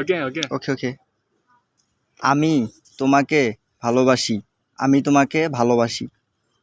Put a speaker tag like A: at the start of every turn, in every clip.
A: again again.
B: আমি তোমাকে ভালোবাসি। আমি তোমাকে ভালোবাসি।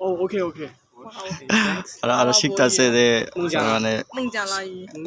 A: ও ওকে ওকে
B: আর আর শিখতেছে যে মানে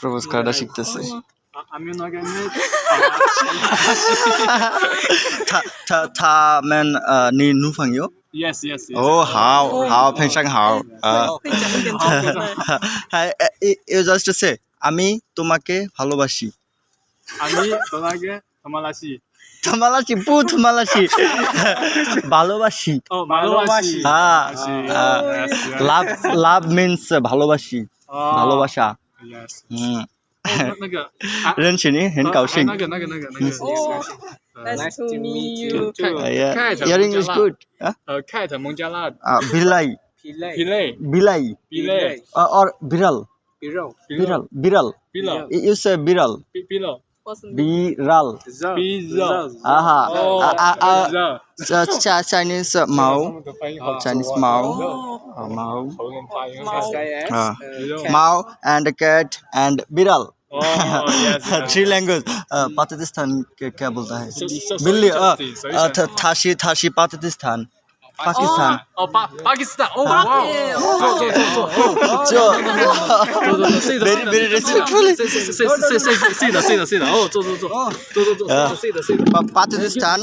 B: প্রপোজ করাটা শিখতেছে। আমি নাকি থা থা থা নি নু
A: Yes, yes, yes.
B: আমি তোমাকে ভালোবাসি।
A: 阿明和那个他妈拉西，
B: তোমালাসি পু তোমালাসি ভালোবাসি
A: 哦，马罗巴西，
B: হ্যাঁ
A: yes, yes.
B: Love love means ভালোবাসি
A: 哦
B: ভালোবাসা
A: Yes.
B: Hmm
A: 哦那个，啊
B: 认识你很高兴
A: 那个那个那个那个。
C: Oh, nice to meet you.
B: Yeah.
A: Cat
B: Your English good 啊
A: 呃，cat 蒙加拉
B: আহ,
A: বিলাই，Pilay
B: বিলাই
A: Pilay
B: or বিড়াল বিড়াল বিড়াল
A: Pillow
B: ইউ সে বিড়াল
A: Pillow
C: What's the
B: বিড়াল আহা
A: চাইনিজ মাও
C: চাইনিজ
B: মাও
A: মাও
B: মাও অ্যান্ড ক্যাট অ্যান্ড বিড়াল थ्री लैंग्वेज पातिस्तान क्या बोलता है बिल्ली थाशी थाशी पातिस्तान पाकिस्तान
A: oh, पा, Pakistan oh wow
B: very very respectfully
A: सीधा सीधा सीधा ओ चो चो चो
B: सीधा सीधा पाकिस्तान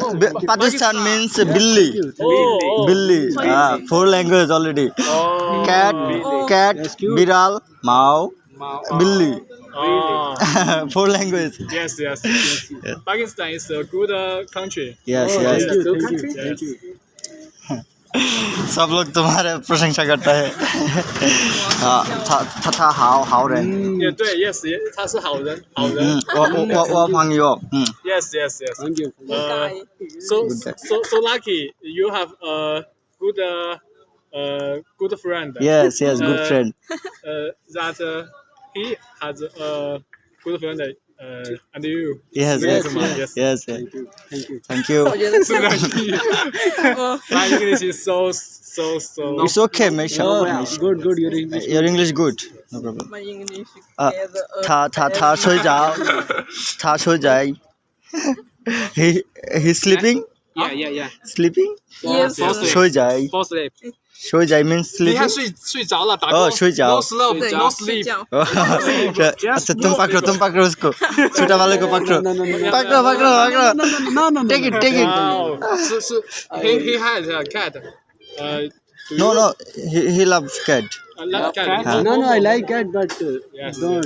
B: पाकिस्तान means बिल्ली बिल्ली four language already. cat cat बिराल माओ बिल्ली
A: Oh.
B: Four language.
A: Yes, yes, yes. yes. Pakistan is a good uh, country.
B: Yes, oh, yes.
A: Thank you, thank you, thank you. Yes.
B: सब लोग तुम्हारे प्रशंसा करता है हाँ था था था हाउ हाउ रे
A: 也对，yes，也他是好人，好人
B: 嗯。我我我我朋友嗯
A: Yes, yes, yes.
C: Good
A: Uh,
C: guy.
A: so
B: Good guy.
A: so so lucky you have a good uh, uh good friend.
B: yes yes good
A: Uh,
B: friend
A: Uh, that uh, he has a good friend uh, and you.
B: Yes, yes,
A: yes,
B: yes, yes. Thank you.
C: Thank you.
A: Thank you.
C: oh,
A: My English is so, so, so. No.
B: It's okay, make sure. No, yeah.
D: Good, good. Your English.
B: Your English good. No problem.
C: My English. is
B: uh, tha tha He he's sleeping.
D: Yeah, yeah, yeah.
B: Sleeping.
C: Yes.
B: Shoy jai.
A: Fall asleep.
B: Shoji I mean sleep.
A: 你看睡睡着了，打
B: 哦，睡觉
A: No。sleep, no
C: no,
A: sleep。
C: 觉。
B: 这这灯发着，灯发着，sco，睡
D: 着完了个
B: 发着，发
D: 着发着发着
B: ，take it take it。
A: 哇，是是，he he has a cat。呃
B: No no, he he loves cat.
A: I love cat.
D: No, no, I like cat, but don't.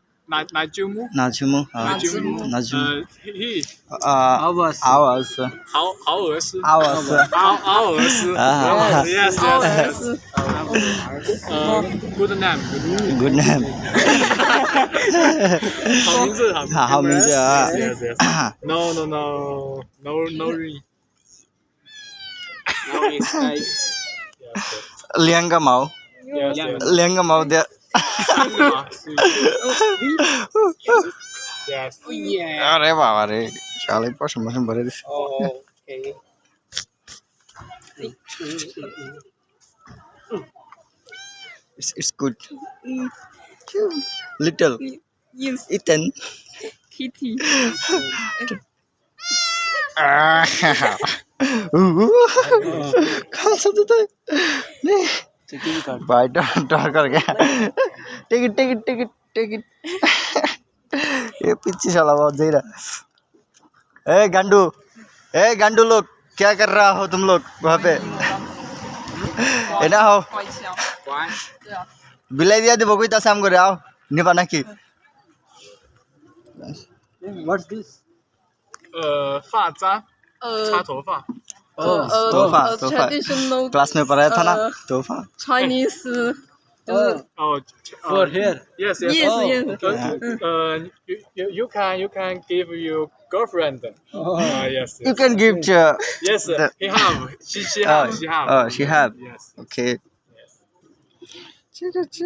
A: 哪哪鸠木？
B: 纳吉木啊
C: 纳吉木
B: 纳吉木
A: 呃，he he
B: 啊，
D: Ours.
B: 阿尔斯
A: 豪豪尔斯，
B: 阿尔斯
A: 豪豪尔斯。
B: 啊
A: Yes,
C: 奥
A: yes,
C: 尔
A: yes.
C: 斯，
A: 呃，good name. good name.
B: ，good name，
A: 好名字，好名字。
B: 好好名字啊
A: Yes, yes. No, no, no, no, no ring.
D: Now it's like
A: Yes,
B: 两个毛，
A: yes, yes.
B: 两个毛的， আরে বাবা রে শালে পশম পশম ভরে দিছে It's, it's good. Little.
C: Yes.
B: Eaten.
C: Kitty.
B: ah. Ooh. Kasatı da. Ne?
D: Checking card.
B: भाई डर डर कर गया टिकट टिकट टिकट टिकट ये पीछे साला बहुत सही रहा ए गांडू ए गांडू लोग क्या कर रहा हो तुम लोग वहाँ पे ए ना हो
C: 怪笑，
D: Why?
C: 对啊，
B: बिलाई दिया देबो कोई तासाम करे आओ निपा ना की
D: What's this?
A: 呃，发簪，插
C: 呃
A: 头发。
C: 呃
B: 头发
C: 呃
B: 头发
C: ，traditional
B: class 没有把它
C: 那
B: 头发
C: ，Chinese 就是
A: oh,
D: oh
A: for
D: here.
A: yes yes
C: yes
D: oh,
C: yes.
A: 呃 uh, you you you can you can give your girlfriend.
D: Oh,
A: ah, yes
B: you can give the
A: yes he have. She she have oh, she have.
B: 呃 she have.
A: Yes.
B: Okay. 这个这。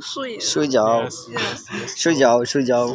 C: 睡
B: 睡觉，睡觉，睡觉。